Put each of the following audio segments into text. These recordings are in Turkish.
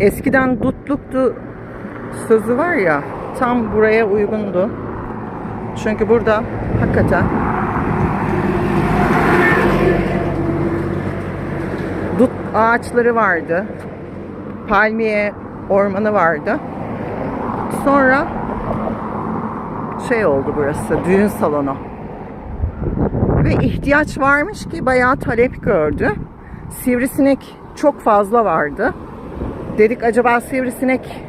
eskiden dutluktu sözü var ya tam buraya uygundu. Çünkü burada hakikaten dut ağaçları vardı. Palmiye ormanı vardı. Sonra şey oldu burası düğün salonu. Ve ihtiyaç varmış ki bayağı talep gördü. Sivrisinek çok fazla vardı. Dedik acaba sivrisinek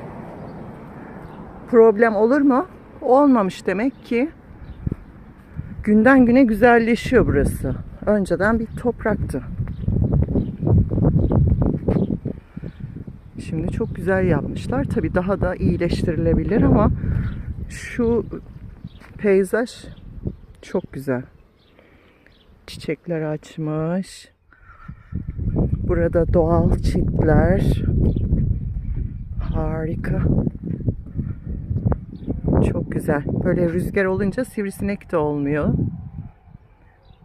problem olur mu? Olmamış demek ki. Günden güne güzelleşiyor burası. Önceden bir topraktı. Şimdi çok güzel yapmışlar. Tabii daha da iyileştirilebilir ama şu peyzaj çok güzel. Çiçekler açmış. Burada doğal çitler. Harika. Çok güzel. Böyle rüzgar olunca sivrisinek de olmuyor.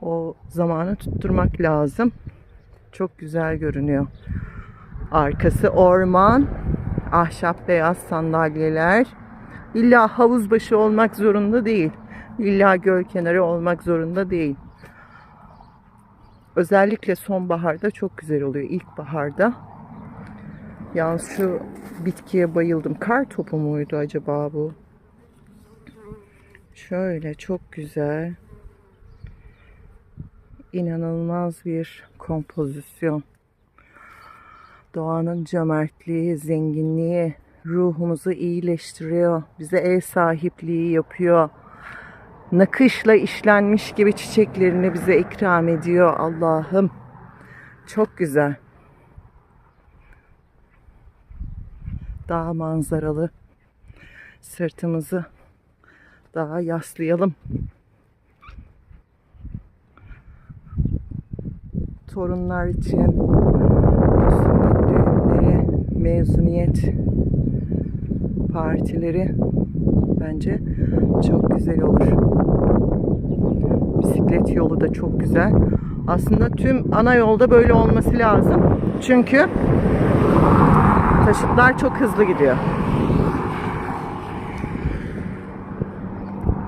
O zamanı tutturmak lazım. Çok güzel görünüyor. Arkası orman. Ahşap beyaz sandalyeler. İlla havuz başı olmak zorunda değil. İlla göl kenarı olmak zorunda değil. Özellikle sonbaharda çok güzel oluyor. İlkbaharda. Yalnız şu bitkiye bayıldım. Kar topu muydu acaba bu? Şöyle çok güzel. İnanılmaz bir kompozisyon. Doğanın cömertliği, zenginliği ruhumuzu iyileştiriyor. Bize ev sahipliği yapıyor. Nakışla işlenmiş gibi çiçeklerini bize ikram ediyor Allah'ım. Çok güzel. Dağ manzaralı. Sırtımızı daha yaslayalım. Torunlar için sünnet düğünleri, mezuniyet partileri bence çok güzel olur. Bisiklet yolu da çok güzel. Aslında tüm ana yolda böyle olması lazım. Çünkü taşıtlar çok hızlı gidiyor.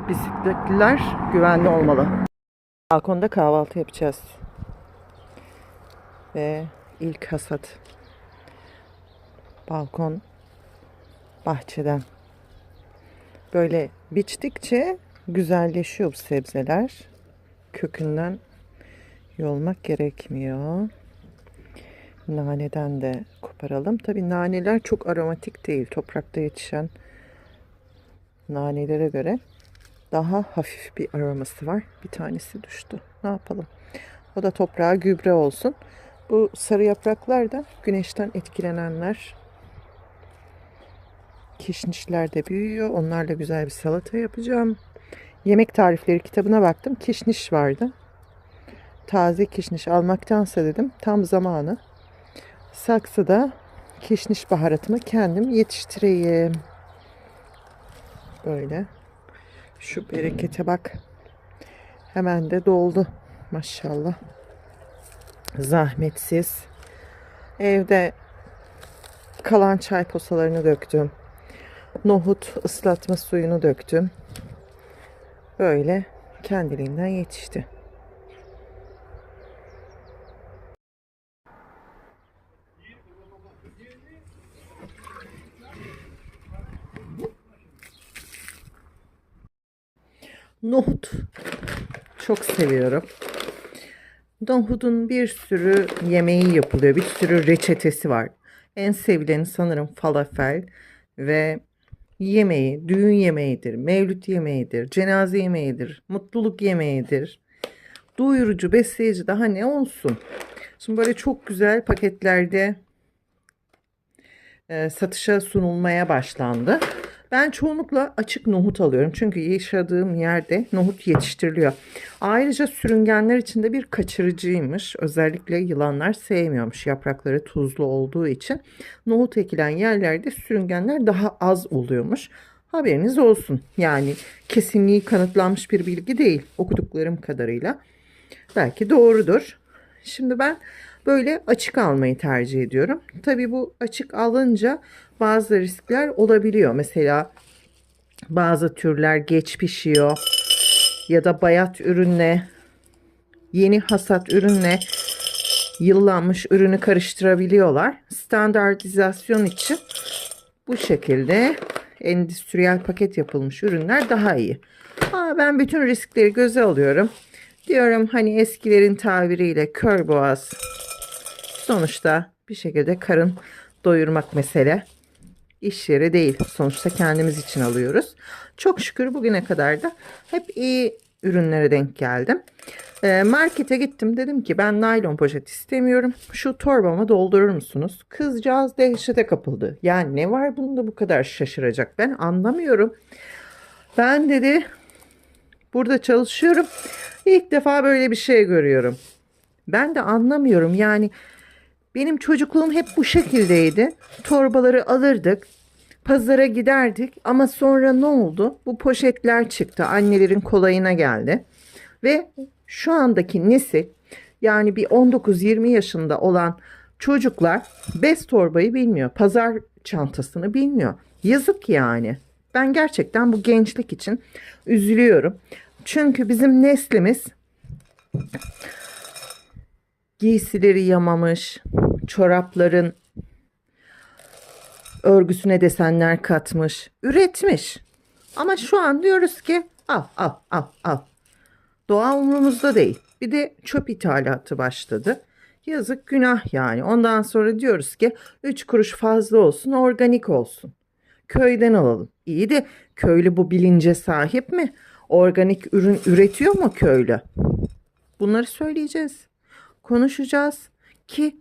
Bisikletliler güvenli olmalı. Balkonda kahvaltı yapacağız. Ve ilk hasat. Balkon bahçeden. Böyle biçtikçe güzelleşiyor bu sebzeler. Kökünden yolmak gerekmiyor. Naneden de koparalım. Tabi naneler çok aromatik değil. Toprakta yetişen nanelere göre daha hafif bir aroması var. Bir tanesi düştü. Ne yapalım? O da toprağa gübre olsun. Bu sarı yapraklar da güneşten etkilenenler. Kişnişler de büyüyor. Onlarla güzel bir salata yapacağım. Yemek tarifleri kitabına baktım. Kişniş vardı. Taze kişniş almaktansa dedim tam zamanı. Saksıda kişniş baharatımı kendim yetiştireyim. Böyle. Şu berekete bak. Hemen de doldu. Maşallah. Zahmetsiz. Evde kalan çay posalarını döktüm. Nohut ıslatma suyunu döktüm. Böyle kendiliğinden yetişti. Nohut çok seviyorum. Nohutun bir sürü yemeği yapılıyor. Bir sürü reçetesi var. En sevileni sanırım falafel ve yemeği, düğün yemeğidir, mevlüt yemeğidir, cenaze yemeğidir, mutluluk yemeğidir. Doyurucu, besleyici daha ne olsun? Şimdi böyle çok güzel paketlerde e, satışa sunulmaya başlandı. Ben çoğunlukla açık nohut alıyorum. Çünkü yaşadığım yerde nohut yetiştiriliyor. Ayrıca sürüngenler için de bir kaçırıcıymış. Özellikle yılanlar sevmiyormuş yaprakları tuzlu olduğu için. Nohut ekilen yerlerde sürüngenler daha az oluyormuş. Haberiniz olsun. Yani kesinliği kanıtlanmış bir bilgi değil okuduklarım kadarıyla. Belki doğrudur. Şimdi ben Böyle açık almayı tercih ediyorum. Tabii bu açık alınca bazı riskler olabiliyor. Mesela bazı türler geç pişiyor ya da bayat ürünle yeni hasat ürünle yıllanmış ürünü karıştırabiliyorlar. Standartizasyon için bu şekilde endüstriyel paket yapılmış ürünler daha iyi. Aa, ben bütün riskleri göze alıyorum. Diyorum hani eskilerin tabiriyle kör boğaz. Sonuçta bir şekilde karın doyurmak mesele. İş yeri değil. Sonuçta kendimiz için alıyoruz. Çok şükür bugüne kadar da hep iyi ürünlere denk geldim. Ee, markete gittim dedim ki ben naylon poşet istemiyorum. Şu torbama doldurur musunuz? Kızcağız dehşete kapıldı. Yani ne var bunda bu kadar şaşıracak? Ben anlamıyorum. Ben dedi burada çalışıyorum. İlk defa böyle bir şey görüyorum. Ben de anlamıyorum. Yani benim çocukluğum hep bu şekildeydi. Torbaları alırdık. Pazara giderdik ama sonra ne oldu? Bu poşetler çıktı. Annelerin kolayına geldi. Ve şu andaki nesil yani bir 19-20 yaşında olan çocuklar bez torbayı bilmiyor. Pazar çantasını bilmiyor. Yazık yani. Ben gerçekten bu gençlik için üzülüyorum. Çünkü bizim neslimiz giysileri yamamış, çorapların örgüsüne desenler katmış, üretmiş. Ama şu an diyoruz ki al al al al. Doğa umurumuzda değil. Bir de çöp ithalatı başladı. Yazık günah yani. Ondan sonra diyoruz ki 3 kuruş fazla olsun organik olsun. Köyden alalım. İyi de köylü bu bilince sahip mi? Organik ürün üretiyor mu köylü? Bunları söyleyeceğiz. Konuşacağız ki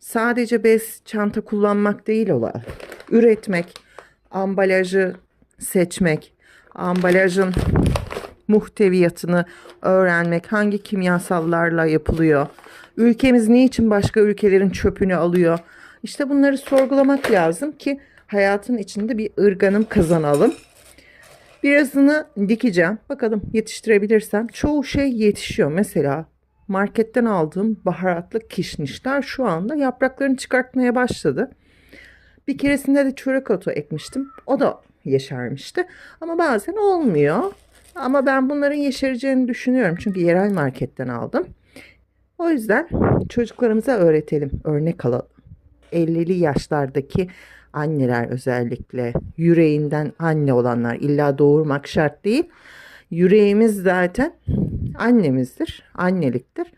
sadece bez çanta kullanmak değil olay. Üretmek, ambalajı seçmek, ambalajın muhteviyatını öğrenmek, hangi kimyasallarla yapılıyor, ülkemiz niçin başka ülkelerin çöpünü alıyor. İşte bunları sorgulamak lazım ki hayatın içinde bir ırganım kazanalım. Birazını dikeceğim. Bakalım yetiştirebilirsem. Çoğu şey yetişiyor. Mesela marketten aldığım baharatlı kişnişler şu anda yapraklarını çıkartmaya başladı. Bir keresinde de çörek otu ekmiştim. O da yeşermişti. Ama bazen olmuyor. Ama ben bunların yeşereceğini düşünüyorum. Çünkü yerel marketten aldım. O yüzden çocuklarımıza öğretelim. Örnek alalım. 50'li yaşlardaki anneler özellikle yüreğinden anne olanlar illa doğurmak şart değil. Yüreğimiz zaten annemizdir, anneliktir.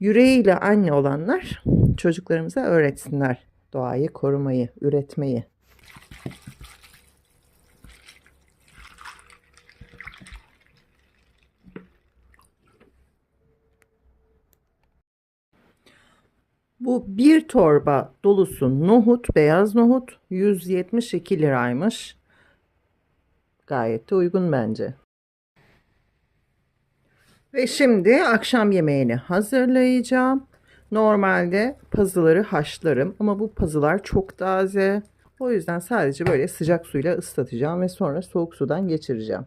Yüreğiyle anne olanlar çocuklarımıza öğretsinler doğayı korumayı, üretmeyi. Bu bir torba dolusu nohut, beyaz nohut 172 liraymış. Gayet de uygun bence. Ve şimdi akşam yemeğini hazırlayacağım. Normalde pazıları haşlarım ama bu pazılar çok taze. O yüzden sadece böyle sıcak suyla ıslatacağım ve sonra soğuk sudan geçireceğim.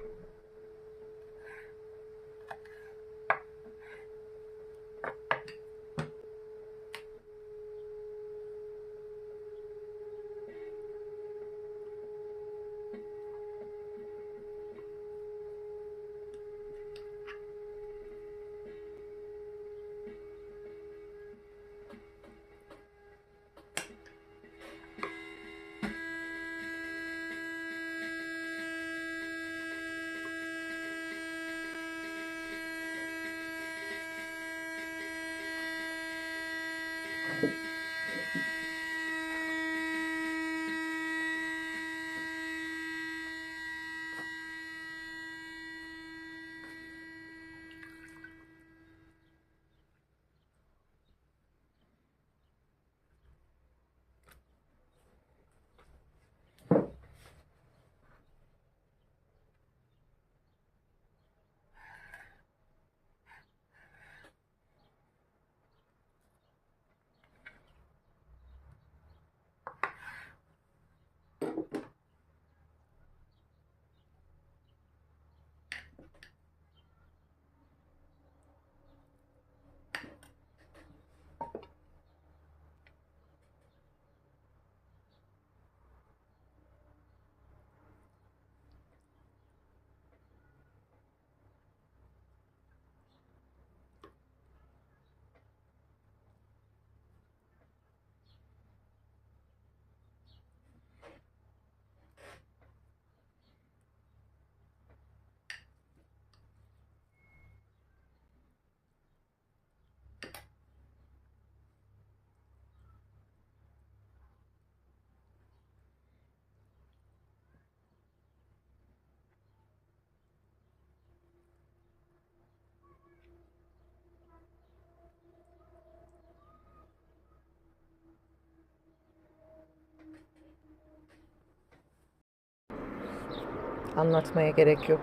Anlatmaya gerek yok.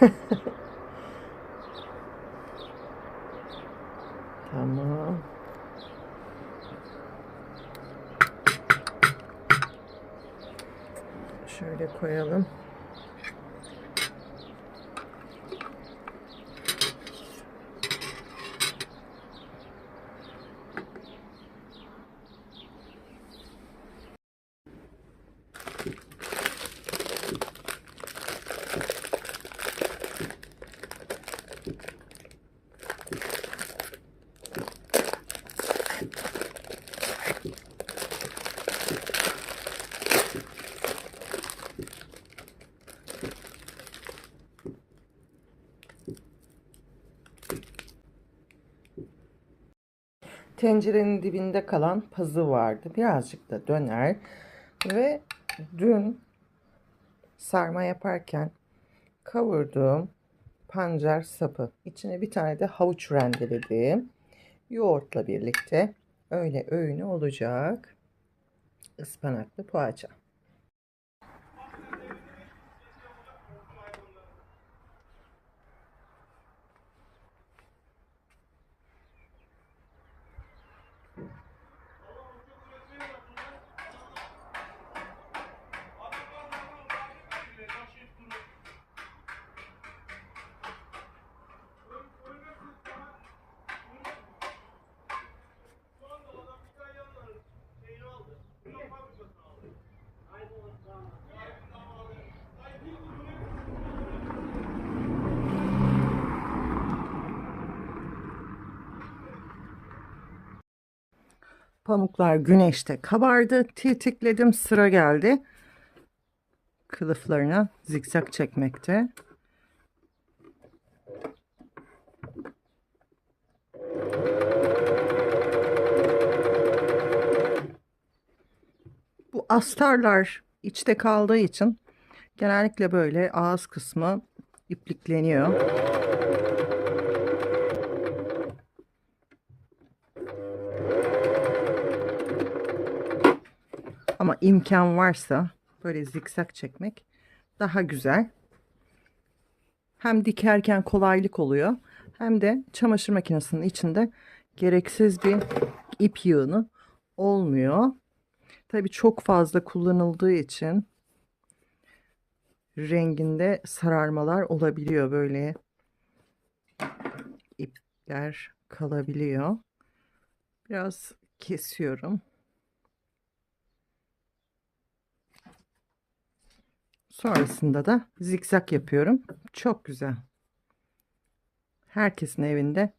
Tamam. Şöyle koyalım. Tencerenin dibinde kalan pazı vardı. Birazcık da döner. Ve dün sarma yaparken kavurduğum pancar sapı. içine bir tane de havuç rendeledim. Yoğurtla birlikte öyle öğünü olacak. Ispanaklı poğaça. Pamuklar güneşte kabardı. Tirtikledim. Sıra geldi. Kılıflarına zikzak çekmekte. Bu astarlar içte kaldığı için genellikle böyle ağız kısmı iplikleniyor. Ama imkan varsa böyle zikzak çekmek daha güzel. Hem dikerken kolaylık oluyor hem de çamaşır makinesinin içinde gereksiz bir ip yığını olmuyor. Tabii çok fazla kullanıldığı için renginde sararmalar olabiliyor böyle ipler kalabiliyor. Biraz kesiyorum. Sonrasında da zikzak yapıyorum. Çok güzel. Herkesin evinde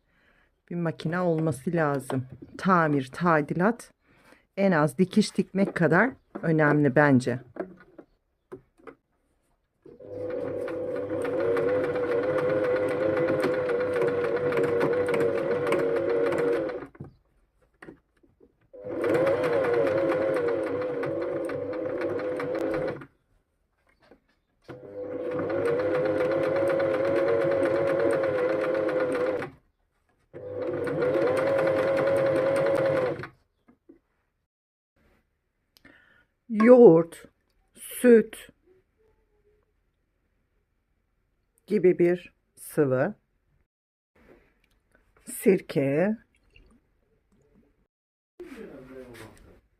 bir makine olması lazım. Tamir, tadilat en az dikiş dikmek kadar önemli bence. Süt gibi bir sıvı, sirke,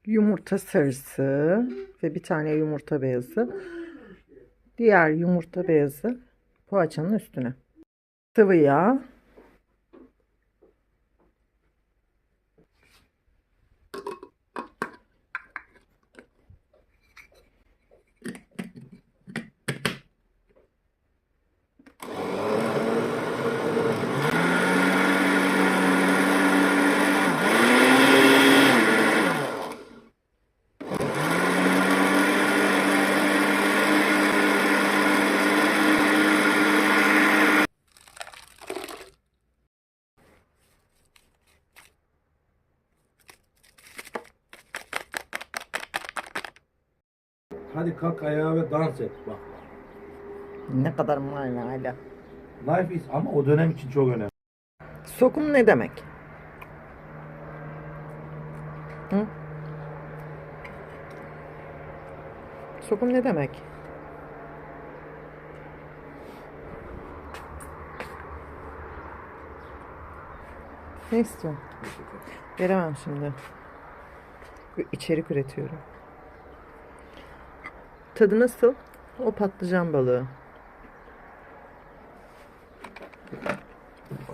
yumurta sarısı ve bir tane yumurta beyazı. Diğer yumurta beyazı poğaçanın üstüne. Sıvı yağ, Hadi kalk ayağa ve dans et bak. ne kadar manayla. Life is ama o dönem için çok önemli. Sokum ne demek? Hı? Sokum ne demek? Ne istiyorsun? Veremem şimdi. Bir İçerik üretiyorum. Tadı nasıl? O patlıcan balığı.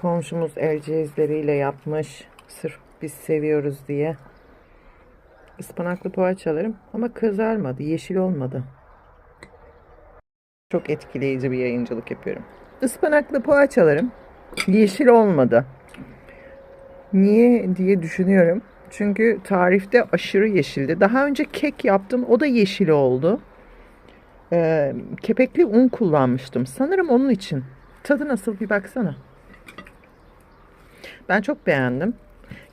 Komşumuz el yapmış. Sırf biz seviyoruz diye. Ispanaklı poğaçalarım ama kızarmadı, yeşil olmadı. Çok etkileyici bir yayıncılık yapıyorum. Ispanaklı poğaçalarım yeşil olmadı. Niye diye düşünüyorum. Çünkü tarifte aşırı yeşildi. Daha önce kek yaptım. O da yeşil oldu. Ee, kepekli un kullanmıştım. Sanırım onun için. Tadı nasıl bir baksana. Ben çok beğendim.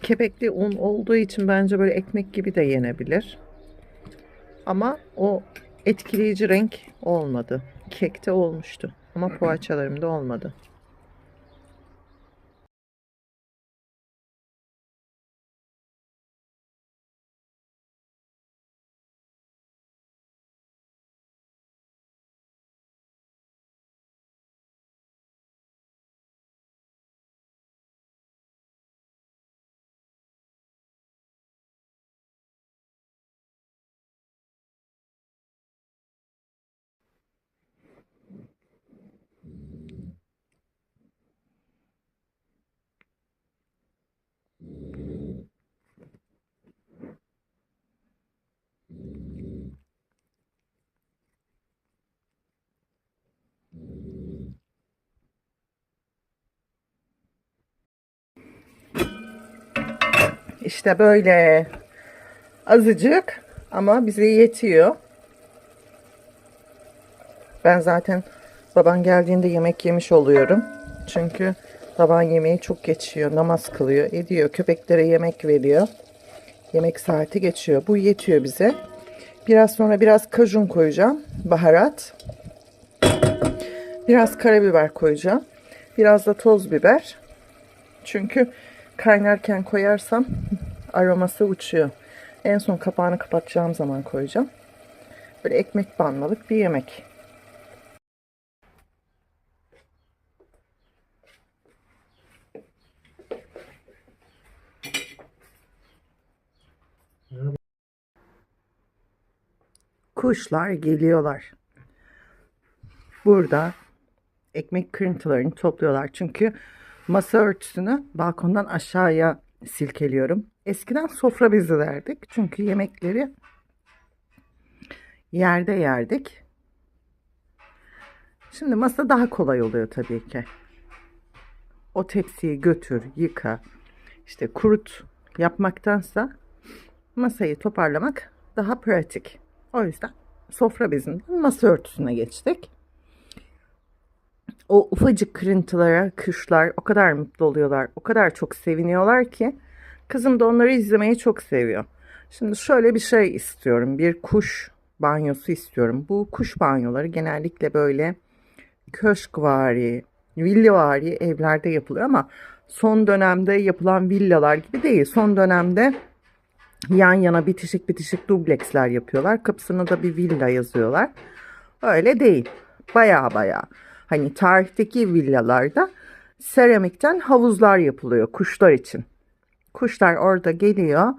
Kepekli un olduğu için bence böyle ekmek gibi de yenebilir. Ama o etkileyici renk olmadı. Kekte olmuştu. Ama poğaçalarımda olmadı. İşte böyle azıcık ama bize yetiyor. Ben zaten baban geldiğinde yemek yemiş oluyorum. Çünkü baban yemeği çok geçiyor. Namaz kılıyor, ediyor. Köpeklere yemek veriyor. Yemek saati geçiyor. Bu yetiyor bize. Biraz sonra biraz kajun koyacağım. Baharat. Biraz karabiber koyacağım. Biraz da toz biber. Çünkü kaynarken koyarsam aroması uçuyor. En son kapağını kapatacağım zaman koyacağım. Böyle ekmek banmalık bir yemek. Kuşlar geliyorlar. Burada ekmek kırıntılarını topluyorlar. Çünkü masa örtüsünü balkondan aşağıya silkeliyorum. Eskiden sofra bezi derdik. Çünkü yemekleri yerde yerdik. Şimdi masa daha kolay oluyor tabii ki. O tepsiyi götür, yıka, işte kurut yapmaktansa masayı toparlamak daha pratik. O yüzden sofra bezinden masa örtüsüne geçtik. O ufacık kırıntılara kuşlar o kadar mutlu oluyorlar, o kadar çok seviniyorlar ki kızım da onları izlemeyi çok seviyor. Şimdi şöyle bir şey istiyorum. Bir kuş banyosu istiyorum. Bu kuş banyoları genellikle böyle köşkvari, villavari evlerde yapılıyor ama son dönemde yapılan villalar gibi değil. Son dönemde yan yana bitişik bitişik dubleksler yapıyorlar. Kapısına da bir villa yazıyorlar. Öyle değil. Baya baya. Hani tarihteki villalarda seramikten havuzlar yapılıyor kuşlar için. Kuşlar orada geliyor,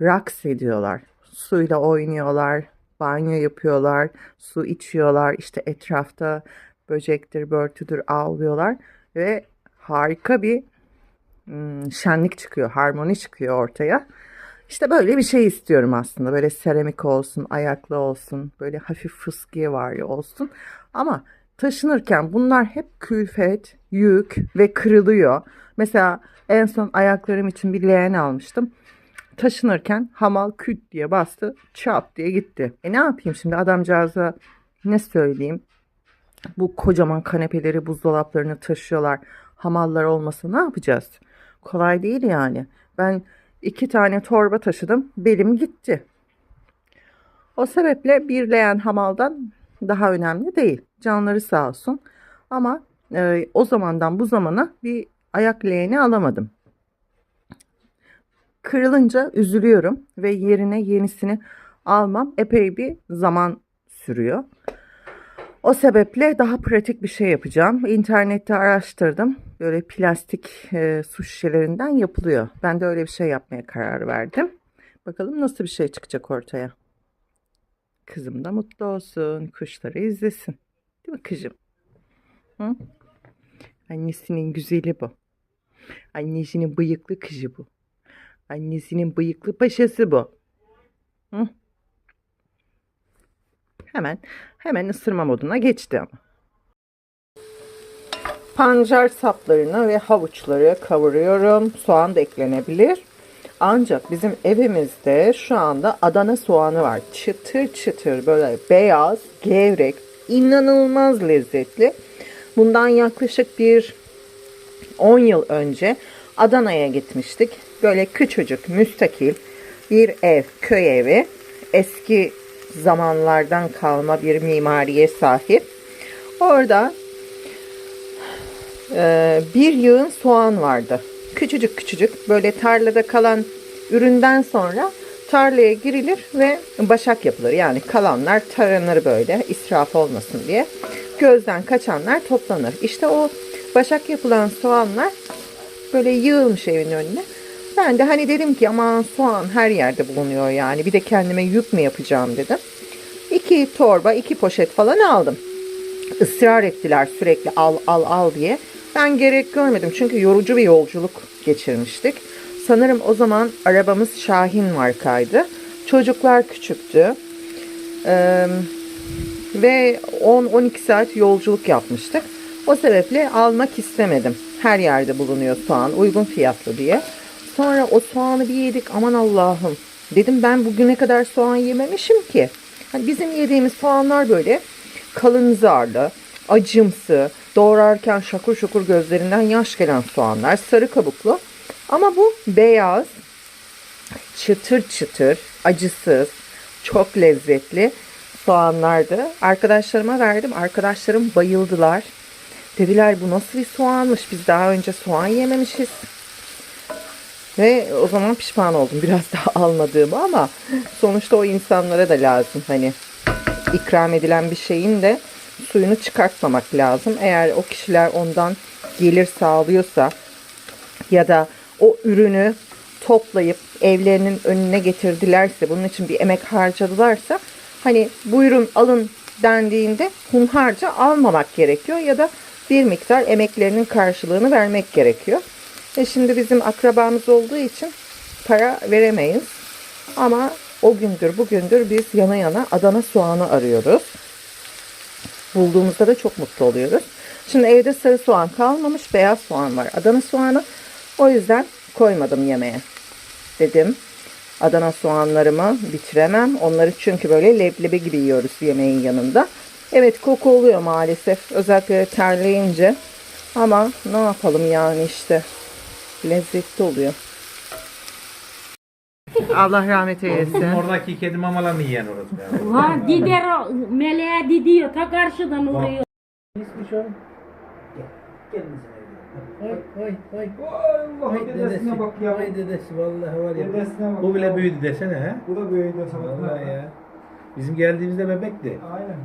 raks ediyorlar. Suyla oynuyorlar, banyo yapıyorlar, su içiyorlar. İşte etrafta böcektir, börtüdür avlıyorlar ve harika bir hmm, şenlik çıkıyor, harmoni çıkıyor ortaya. İşte böyle bir şey istiyorum aslında. Böyle seramik olsun, ayaklı olsun, böyle hafif fıskiye var olsun. Ama taşınırken bunlar hep külfet, yük ve kırılıyor. Mesela en son ayaklarım için bir leğen almıştım. Taşınırken hamal küt diye bastı, çat diye gitti. E ne yapayım şimdi adamcağıza ne söyleyeyim? Bu kocaman kanepeleri, buzdolaplarını taşıyorlar. Hamallar olmasa ne yapacağız? Kolay değil yani. Ben iki tane torba taşıdım. Belim gitti. O sebeple bir leğen hamaldan daha önemli değil. Canları sağ olsun. Ama e, o zamandan bu zamana bir ayak leğeni alamadım. Kırılınca üzülüyorum ve yerine yenisini almam epey bir zaman sürüyor. O sebeple daha pratik bir şey yapacağım. İnternette araştırdım. Böyle plastik e, su şişelerinden yapılıyor. Ben de öyle bir şey yapmaya karar verdim. Bakalım nasıl bir şey çıkacak ortaya. Kızım da mutlu olsun. Kuşları izlesin. Değil mi kızım? Hı? Annesinin güzeli bu. Annesinin bıyıklı kızı bu. Annesinin bıyıklı paşası bu. Hı? Hemen hemen ısırma moduna geçti ama. Pancar saplarını ve havuçları kavuruyorum. Soğan da eklenebilir. Ancak bizim evimizde şu anda Adana soğanı var. Çıtır çıtır böyle beyaz, gevrek, inanılmaz lezzetli. Bundan yaklaşık bir 10 yıl önce Adana'ya gitmiştik. Böyle küçücük, müstakil bir ev, köy evi. Eski zamanlardan kalma bir mimariye sahip. Orada e, bir yığın soğan vardı. Küçücük küçücük böyle tarlada kalan üründen sonra tarlaya girilir ve başak yapılır. Yani kalanlar taranır böyle israf olmasın diye. Gözden kaçanlar toplanır. İşte o başak yapılan soğanlar böyle yığılmış evin önüne. Ben de hani dedim ki aman soğan her yerde bulunuyor yani bir de kendime yük mü yapacağım dedim. İki torba, iki poşet falan aldım. Israr ettiler sürekli al al al diye. Ben gerek görmedim çünkü yorucu bir yolculuk geçirmiştik. Sanırım o zaman arabamız Şahin markaydı. Çocuklar küçüktü. Ee, ve 10-12 saat yolculuk yapmıştık. O sebeple almak istemedim. Her yerde bulunuyor soğan uygun fiyatlı diye. Sonra o soğanı bir yedik aman Allah'ım. Dedim ben bugüne kadar soğan yememişim ki. Hani bizim yediğimiz soğanlar böyle kalın zarlı, acımsı, doğrarken şakur şakur gözlerinden yaş gelen soğanlar, sarı kabuklu. Ama bu beyaz, çıtır çıtır, acısız, çok lezzetli soğanlardı. Arkadaşlarıma verdim. Arkadaşlarım bayıldılar. Dediler bu nasıl bir soğanmış. Biz daha önce soğan yememişiz. Ve o zaman pişman oldum biraz daha almadığımı ama sonuçta o insanlara da lazım. Hani ikram edilen bir şeyin de suyunu çıkartmamak lazım. Eğer o kişiler ondan gelir sağlıyorsa ya da o ürünü toplayıp evlerinin önüne getirdilerse, bunun için bir emek harcadılarsa hani buyurun alın dendiğinde hunharca almamak gerekiyor ya da bir miktar emeklerinin karşılığını vermek gerekiyor. E şimdi bizim akrabamız olduğu için para veremeyiz. Ama o gündür bugündür biz yana yana Adana soğanı arıyoruz. Bulduğumuzda da çok mutlu oluyoruz. Şimdi evde sarı soğan kalmamış, beyaz soğan var. Adana soğanı o yüzden koymadım yemeğe. Dedim Adana soğanlarımı bitiremem. Onları çünkü böyle leblebi gibi yiyoruz yemeğin yanında. Evet koku oluyor maalesef. Özellikle terleyince. Ama ne yapalım yani işte. Lezzetli oluyor. Allah rahmet eylesin. Oradaki kedi mamalarını yiyen orası. ya. Ha gider o meleğe didiyor ta karşıdan vuruyor. İsmi şu an. Gel. Gel bizim evde. Ay ay ay. Allah dedesi. dedesine bak ya. Ay dedesi vallahi var ya. Dedesine bak Bu bile ya. büyüdü desene ha. Bu da büyüdü. Vallahi ya. Bizim geldiğimizde bebekti. Aynen.